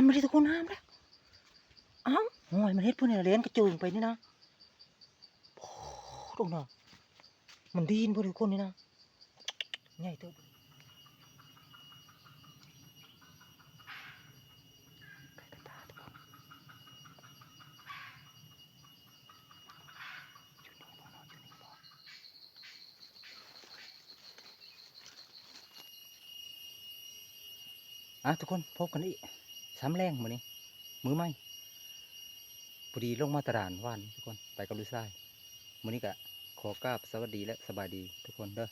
ามไม่ได้ทุกคนห้ามแล้วเอ้าโอ้ยมันเฮ็ดพวกนี้เลี้ยนกระจุงไปนี่นะโอ้ตรงน่ะมันดีนพวกทุกคนนี่นะใหญ่เติบอะทุกคนพบกันอีก สามแรงมือนี้มือใหม่พอดีลงมาตรานว่านทุกคนไปกับลูกชายมือนี้ก็ขอกราบสวัสดีและสบายดีทุกคนเด้อ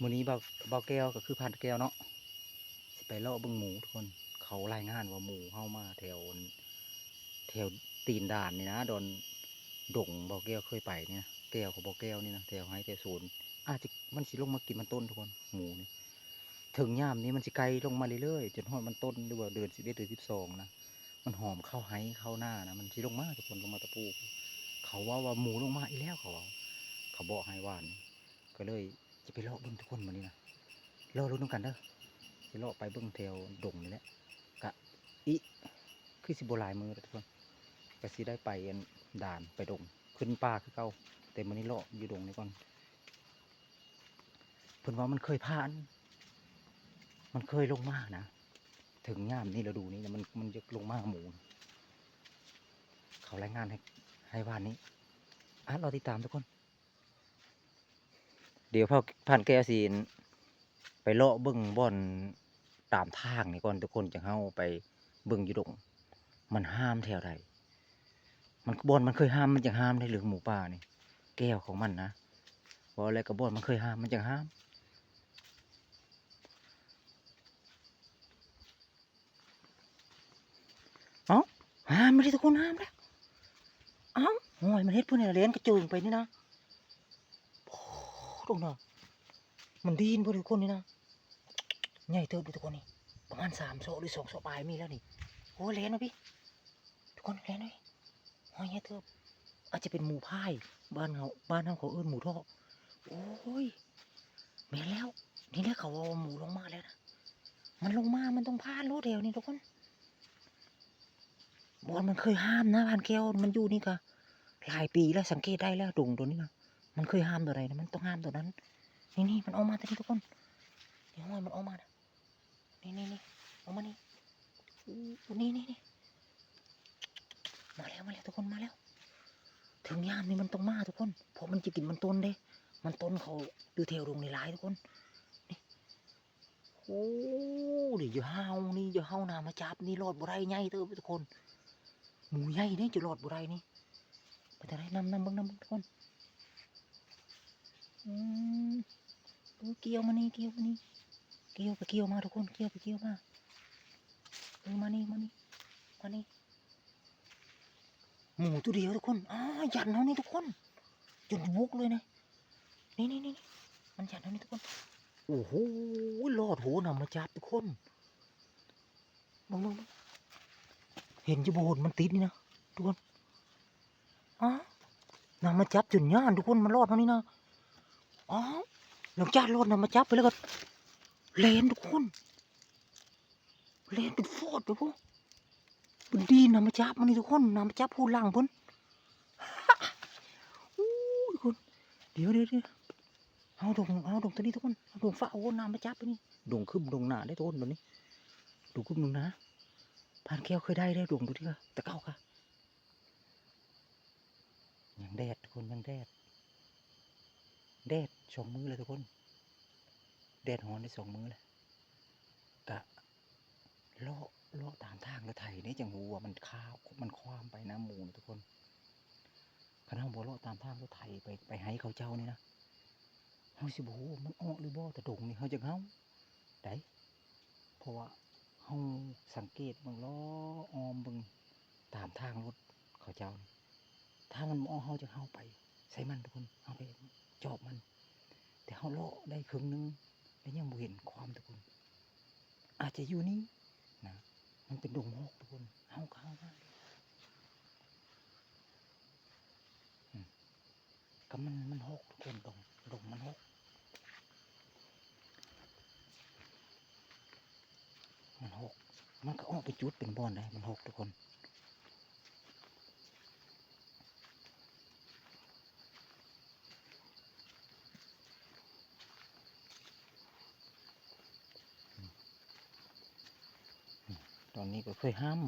มือนี้เบาเบาแก้วก็คือพันแก้วเนาะไปเลาะบิ่งหมูทุกคนเขารายงานว่าหมูเข้ามาแถวแถวตีนด่านนี่นะโดนดงเบาแก้วเคยไปเนี่ยแก้วของเบาแก้วนี่นะแถวไฮแต่ศูนย์อาจจะมันสิลงมากินมันต้นทุกคนหมูนี่ ถึงย่ามนี้มันสิไกลลงมาเรื่อยๆจนฮอดมันต้นหรือว่าเดือนสิบเอ็ดเดือนสิบสองนะมันหอมเข้าไห้เข้าหน้านะมันสิลงมาทุกคนลงมาตะปู เขาว่าว่าหมูลงมาอีแล้วเขาว่าเขาบอกให้หวานก็เลยจะไปเลาะเบิ่งทุกคนมานี่นะเลาะรู้น้ำกันเด้อจะเลาะไปเบิ่งแถวดงนี่แหละกะอีคือสิบหลายมือทุกคนก็สิได้ไปอันด่านไปดงขึ้นป่าคือเก่าแต่มื้อนี้เลาะอยู่ดงนี่ก่อนเพิ่นว่ามันเคยผ่าน มันเคยลงมากนะ ถึงย่ามนี่เราดูนี่นะมันมันจะลงมากหมูนะเขารายงานให้ให้วานนี้อะเราติดตามทุกคน เดี๋ยวพอผ่านแก้วซีนไปเลาะเบิ้งบ่อนตามทางนี่ก่อนทุกคนจะเข้าไปเบิ้งอยู่ดงมันห้ามแถวใดมันบอนมันเคยห้ามมันจะห้ามในเหลือหมูป่านี่แก้วของมันนะว่าอะไรกับบอนมันเคยห้ามมันจะห้าม ห้ามไม่ได้ทุกคนห้ามแล้วเอ้าโอ้ยมันเฮ็ดพวกนี้เลี้ยนกระจุงไปนี่นะโอ้ตรงน่ะมันดีนพวกทุกคนนี่นะใหญ่เติบทุกคนนี่ประมาณสามโซหรือสองโซปลายมีแล้วนี่โอ้เลี้ยนนะพี่ทุกคนเลี้ยนนะพี่โอ้ยใหญ่เติบอาจจะเป็นหมูพายบ้านเขาบ้านเขาเขาเอิ้นหมูทอดโอ้ยแม่แล้ว นี่แหละเขาเอาหมูลงมาแล้วนะมันลงมา มันต้องพลานรถเดียวนี่ทุกคน บอลมันเคยห้ามนะพันแก้วมันอยู่นี่ก็หลายปีแล้วสังเกตได้แล้วดุงตัวนี้นะมันเคยห้ามตัวใดนะมันต้องห้ามตัวนั้น นี่นี่มันออกมาทุกคนเดี๋ยวห้อยมันออกมานะนี่นี่นี่ออกมานี่นี่นี่นี่มาแล้วมาแล้วทุกคนมาแล้ว ถึงยามนี่มันต้องมาทุกคนเพราะมันจะกินมันต้นเด้ มันต้นเขาดูเทวดงในหลายทุกคนนี่โอ้ดิอย่าห้านี่อย่าห้านามาจับนี่รอดบ่ได้ไงเด้อทุกคน หมูใหญ่นี่จะรอดบุไรนี่ไปแต่ไรนำนำเบิ้งนำเบิ้งทุกคนอืมเอเกี่ยวมานี่เกี่ยวมานี่เกี่ยวไปเกี่ยวมาทุกคนเกี่ยวไปเกี่ยวมาเออมานี่มานี่มานี่หมูตัวเดียวทุกคนอ้ายันเขานี่ทุกคนจนบุกเลยนะนี่นี่นี่มันยันเขานี่ทุกคนโอ้โหรอดโหนำมาจับทุกคนเบิ้งเบิ้งเบิ่ง เห็นจะโบนมันติดนี่นะทุกคนอ๋อนำมาจับจนย่านทุกคนมันรอดมานี่นะอ๋อหลังจากรอดนำมาจับไปแล้วก็เลนทุกคนเลนเป็นฟอดไปพวกเป็นดีนำมาจับมันนี่ทุกคนนำมาจับผู้ล่างพิ่นอู้ทุกคนเดี๋ยวเดี๋ยวเดี๋ยวเอาดงเอาดงตัวนี้ทุกคนเอาดงฟ้าโอ้นำมาจับไปนี่ดงขึ้นดงหนาได้ทุกคนตัวนี้ดงขึ้นดงหนา ผ่านแก้วเคยได้ได้ดวงดูที่ค่ะตะเก้าค่ะยังแดดทุกคนยังแดดแดดสองมือเลยทุกคน แดดหอนได้สองมือเลยกะเลาะเลาะตามทางแล้วไถนี่จังหูว่ามันข้าวมันคว้ามไปน้ำมูนะทุกคนขณะบัวเลาะตามทางรถไถไปไปให้เขาเจ้านี่นะเฮาสิบโหมันออกหรือบ่แต่ดงนี่เฮาจะเฮาได้เพราะว่า เฮาสังเกตเบางล้อออมเบิ่งตามทางรถเขาเจ้า ถ้ามันบ่เฮาจะเข้าไป ใส่มันทุกคนเฮาไปจอบมัน แต่เฮาเลาะได้ครึ่งหนึงแล้วยังบ่เห็นความทุกคน อาจจะอยู่นี่นะมันเป็นดงหกทุกคนเฮาเข้ามาอืมก็มันมันหกทุกคนดงดงมันหก มันก็ออกไปจุดเป็นบอนได้มันหกทุกคนตอนนี้ก็เคยห้าม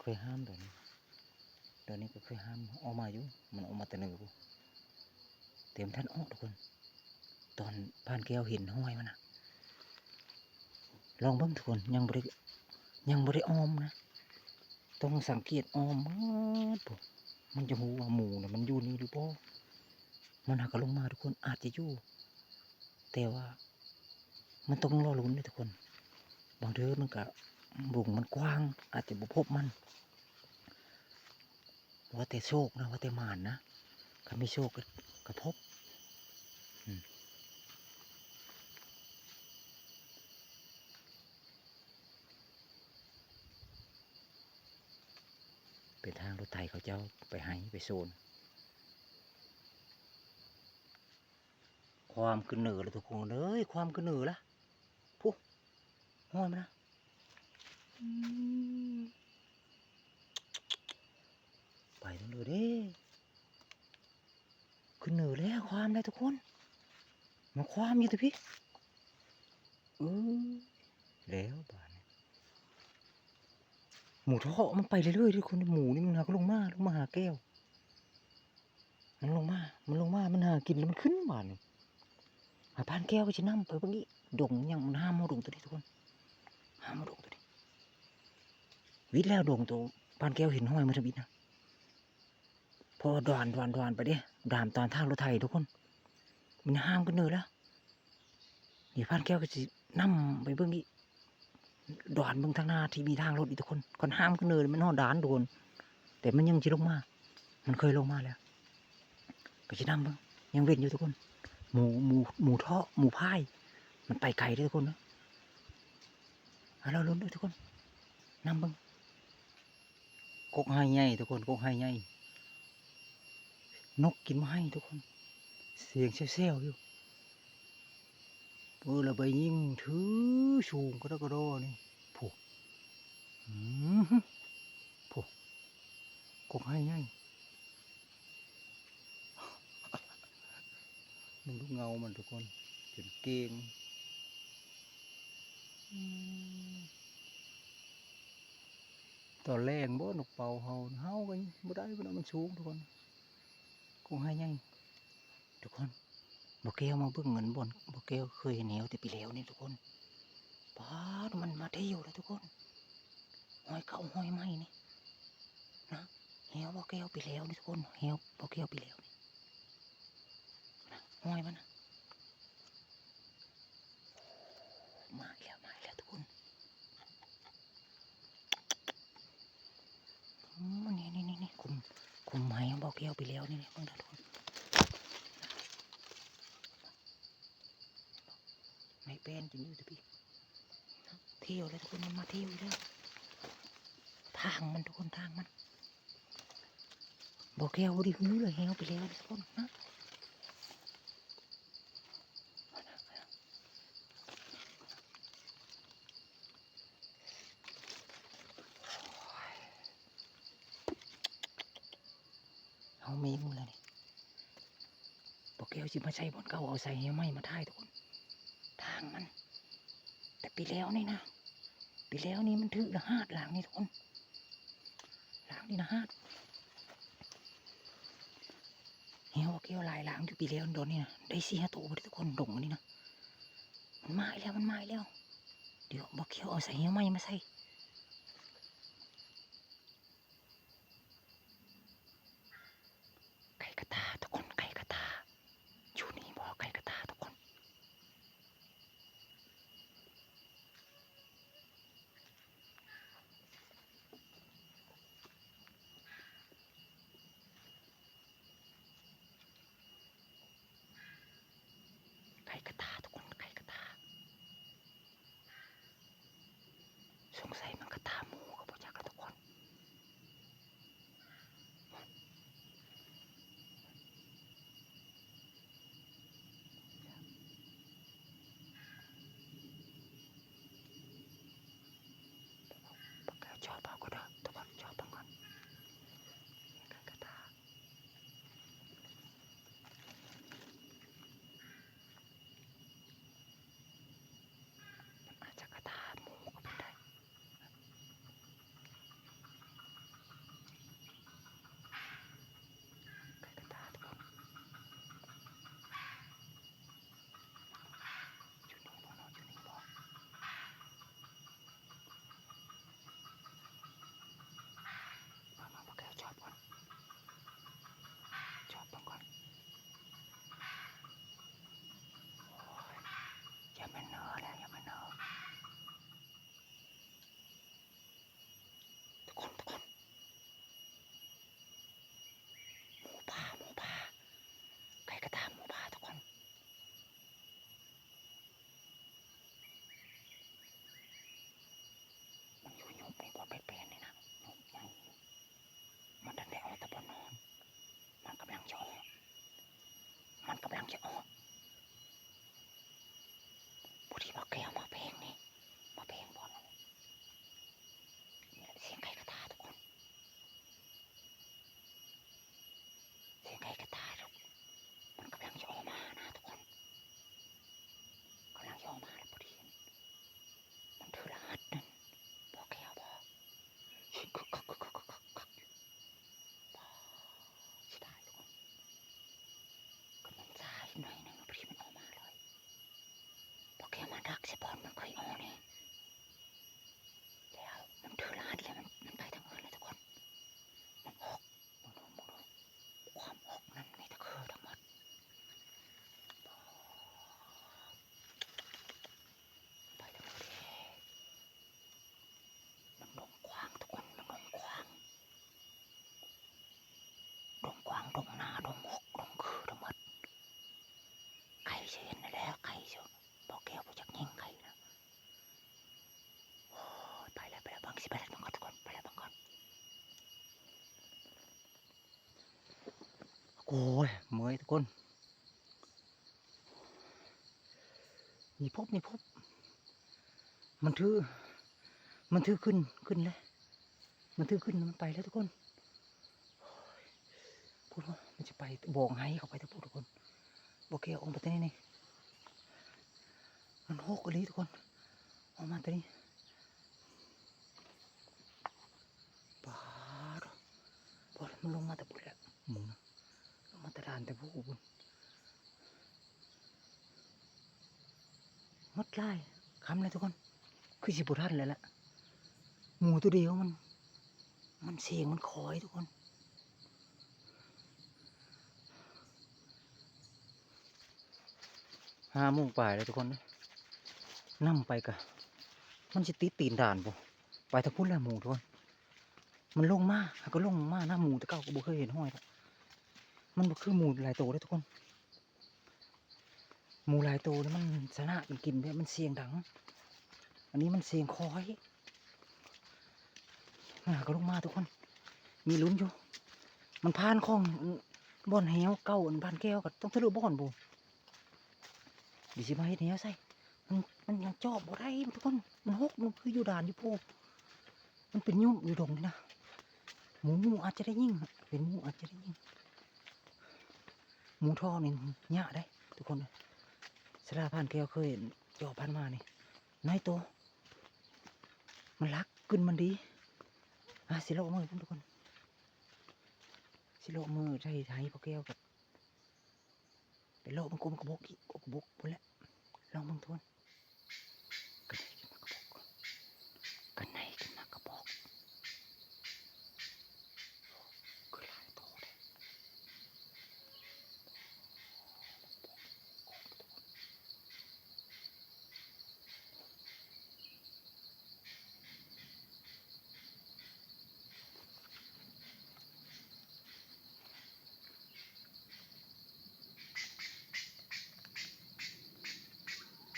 เคยห้ามตอนนี้ตอนนี้ก็เคยห้ามออกมาอยู่มันออกมาแต่หนึ่งกูเต็มท่านออกทุกคน ตอนพานแก้วเห็นห้อยมันนะ ลองเบิ่งทุกคนยังบริยังบริออมนะ ต้องสังเกตออมเบิดปุ๊มันจะหูว่าหมูนะมันอยู่นี่หรือเปล่ามันหากลงมาทุกคนอาจจะอยู่ แต่ว่า มันต้องรอลุ้นเลยทุกคน บางเทื่อมันก็บุงมันกว้าง อาจจะบุพบมัน ว่าแต่โชคนะว่าแต่หมานนะถ้าไม่โชคก็พบ เป็นทางรถไถเขาเจ้าไปให้ไปโซน ความขึ้นเหนือเลยทุกคนเลยความขึ้นเหนือละผู้ห้อยมันนะไปทั้งเลยเด้ขึ้นเหนือแล้วความได้ทุกคนมาความอยู่แต่พี่เออแล้วบานนี้ หมูทอมันไปเรื่อยๆทุกคนหมูนี่มันหาก็ลงมาลงมาหาแก้ว มันลงมา มันลงมา มันหากินแล้วมันขึ้นบานนี่หาพานแก้วก็จะนั่งไปเมื่อกี้ดงยังมันห้ามเอาดงตัวนี้ทุกคนห้ามเอาดงตัวนี้ วิทย์แล้วดงตัวพานแก้วเห็นห้อยมาทวิตนะพอดวนดวนดวนไปเด้ดามตอนทางรถไทยทุกคน มันห้ามกันเนอแล้วนี่พานแก้วก็จะนั่งไปเบื้องนี้ ดวนเบื้องทางหน้าที่มีทางรถอีกทุกคนก่อนห้ามกันเนอมันหอดดานโดน แต่มันยังจะลงมา มันเคยลงมาแล้วก็จะนั่เบื้องยังเว้นอยู่ทุกคน หมูหมูหมูทาะหมูพาย มันไปไกลด้วยทุกคนนะเราลุ้นด้วยทุกคนนำเบังกกไห้ใหญ่ทุกคนกกไห้ใหญ่นกกินมาให้ทุกคน เสียงเซลๆอยู่เออเราไปยิ่งถือสูงก็ได้ก็โดนี่ ผูกกกไห้ใหญ่มึงดูเงามันทุกคนเห็นเกงอืมตอนแรงบ่นกเป่าเฮาเฮากันบ่ได้บ่ได้มันสูงทุกคนคงให้ยัง ทุกคนบ่แก้วมาเบิ่งเงินบ่อนบ่แก้วเคยเห็นแนวแต่ปีแล้วนี่ทุกคนป้าดมันมาเที่ยวแล้วทุกคน ห้อยเก่าห้อยใหม่นี่นะแหวบ่แก้วไปแล้วนี่ทุกคนแหวบ่แก้วไปแล้วนี่นะห้อยมันนะมาแล้วมาแล้วทุกคนอืมนี่นี่นี่นี่คุมคุมไม้บอกแก้วไปแล้วนี่นี่เบิ่งทุกคนไม่เป็นจริงอยู่แต่พี่เที่ยวเลยทุกคนมันมาเที่ยวอีกแล้ว ทางมันทุกคนทางมัน บอกแก้วบริหูเลยแฮวไปแล้วทุกคนนะเอามีมูแล้วนี่บอกแก้วจิมาใช้บอนเก่าเอาใส่เฮวไม่มาท่ายทุกคน ทางมัน แต่ปีแล้วนี่นะปีแล้วนี่มันถือละหาดหลังนี่ทุกคน นี่นะหาดเฮวบอกแก้วลายล้างอยู่ปีแล้วโดนนี่นะได้สี่ห้าตัวพอดีทุกคนดงอันนี้นะมันมาอีกแล้วมันมาอีกแล้ว เดี๋ยวบอกเขียวเอาใส่เฮวไม่มาใส่ไก่กระตาทุกคนไก่กระตาอยู่นี่บอกไก่กระตาทุกคน ไก่กระตาทุกคนไก่กระตา สงสัย โอ้ยเมื่อยทุกคนมีพบมีพบ มันถือ มันถือขึ้นขึ้นแล้ว มันถือขึ้นมันไปแล้วทุกคนพูดว่ามันจะไปบอกให้เขาไปทุกทุกคนบอกแกออกมาตัวนี้นี่มันหกอะไรทุกคนออกมาตัวนี้ปาดพอมันลงมาแต่ปุ๊บแล้วหมูนะ มาตรานแต่พวกอุบลงดไล่คำเลยทุกคน คือสิบุทันเลยละหมูตัวเดียวมัน มันเสียงมันคอยทุกคนห้าโมงปลายแล้วทุกคนนะนั่ไปกะ มันจะติดตีนด่านบ่ไปทาพุ่นแล้วหมูทุกคน มันลงมาหาก็ลงมากหน้าหมูแต่เก้าก็บ่เคยเห็นห้อยหรอก มันคือหมูหลายโตเด้อทุกคนหมูหลายโตนี่มันสนะมันกินเนี่ยมันเสียงดัง อันนี้มันเสียงคอยน่าก็ลงมาทุกคน มีลุ้นอยู่ มันผ่านคลองบ่อนแหวเก่าอันบานแก้วก็ต้องทะลุบ่อนบ่ดิสิมาเฮ็ดแหวใส่มันมันยังจอบบ่ได้ทุกคน มันหกมันคืออยู่ด่านอยู่โพมันเป็นยุ่งอยู่ดงนี่นะหมูหมูอาจจะได้ยิ่งเป็นหมูอาจจะได้ยิ่ง หมูทอนี่ยะได้ทุกคนสลาพันแก้วเคยเห็นจอพันมานี่น้อยโต มันรักขึ้นมันดีอะสิโลมือทุกคน สิโลมือใช่ไทยพอแก้วกับไปโลมันกลมกระบอกอีกกระบอกพุ่นแหละลองมึงทวนกันไหนขึ้นมากระบอกกันไหนขึ้นมากระบอกคือหลายโตเลย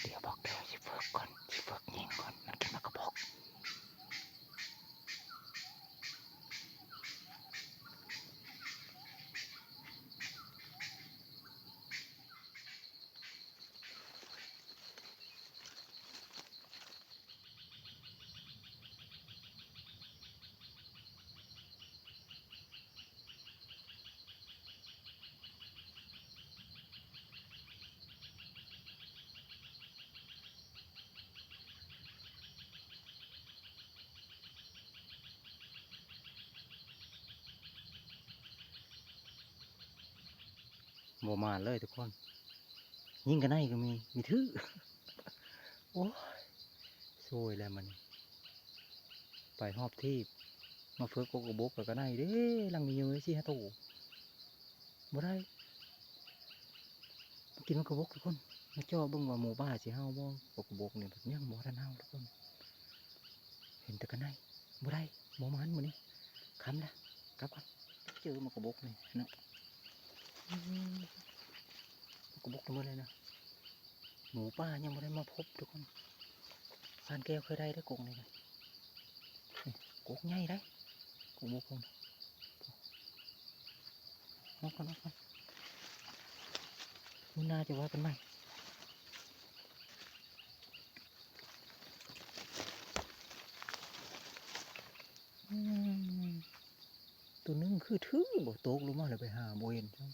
เดี๋ยวบอก บมาเลยทุกคน ยิ่งกันได้ก็มี มีทื่อโอ้ยโซยแล้วมัน ไปหอบที่มาเฟือกกกบกแล้วก็ได้เด้ลังมีเยอะสิฮะโตบ่ได้กินมันกระบกทุกคนมาจ่อเบิ่งว่าหมู่บ้านสิเฮาบ่กกบกนี่แบบยังบ่ทันเฮาทุกคน เห็นแต่กันได้บ่ได้บ่มันมื้อนี้คำละกลับก่อนเจอมันกระบกนี่เนาะ กระบกมดเลยนะ หมูป่ายังบ่ได้มาพบทุกคนสานแก้วเคยได้ได้กกนี่นะกกใหญ่ได้กบกนก่อนเอาก่อนมื้อหน้าจะว่ากันใหมตัวนึงคือถึงบ่ตกลงมาเลยไปหาบ่เห็นจัง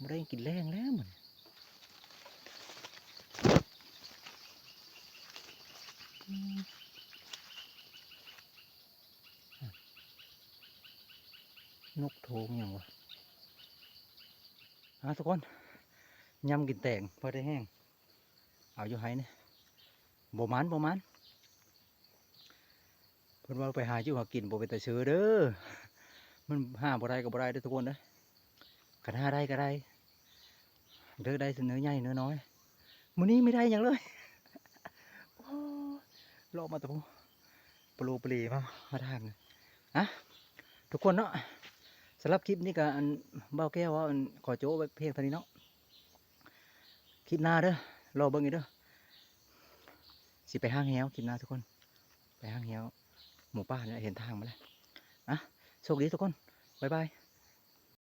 บ่ได้กินแรงแล้วมันอือะนกโทงหยังวะอะทุกคนยำกินแตงพอได้แห้ง เอาอยู่ไห้เนี่ยบ่มันบ่มันเพิ่นว่าไปหาอยู่หากินบ่เป็นตาเชือเด้อมันหาบ่ได้ก็บ่ได้เด้อทุกคนเด้ อคันหาได้ก็ได้เด้อได้เสนอใหญ่เนื้อน้อยมื้อนี้ไม่ได้หยังเลยโอ้ยรอมาแตะพูปลูปลีมามาทางเลยอะทุกคนเนาะสำหรับคลิปนี้ก็อันเบ้าแก้วว่าอันขอโจ้ไว้เพียงเท่านี้เนาะคลิปหน้าเด้อรอเบิ่งอีกเด้อสิไปห้างแฮวคลิปหน้าทุกคน ไปห้างแฮวหมู่บ้านเนี่ยเห็นทางมาแล้วนะโชคดีทุกคนบ๊ายบาย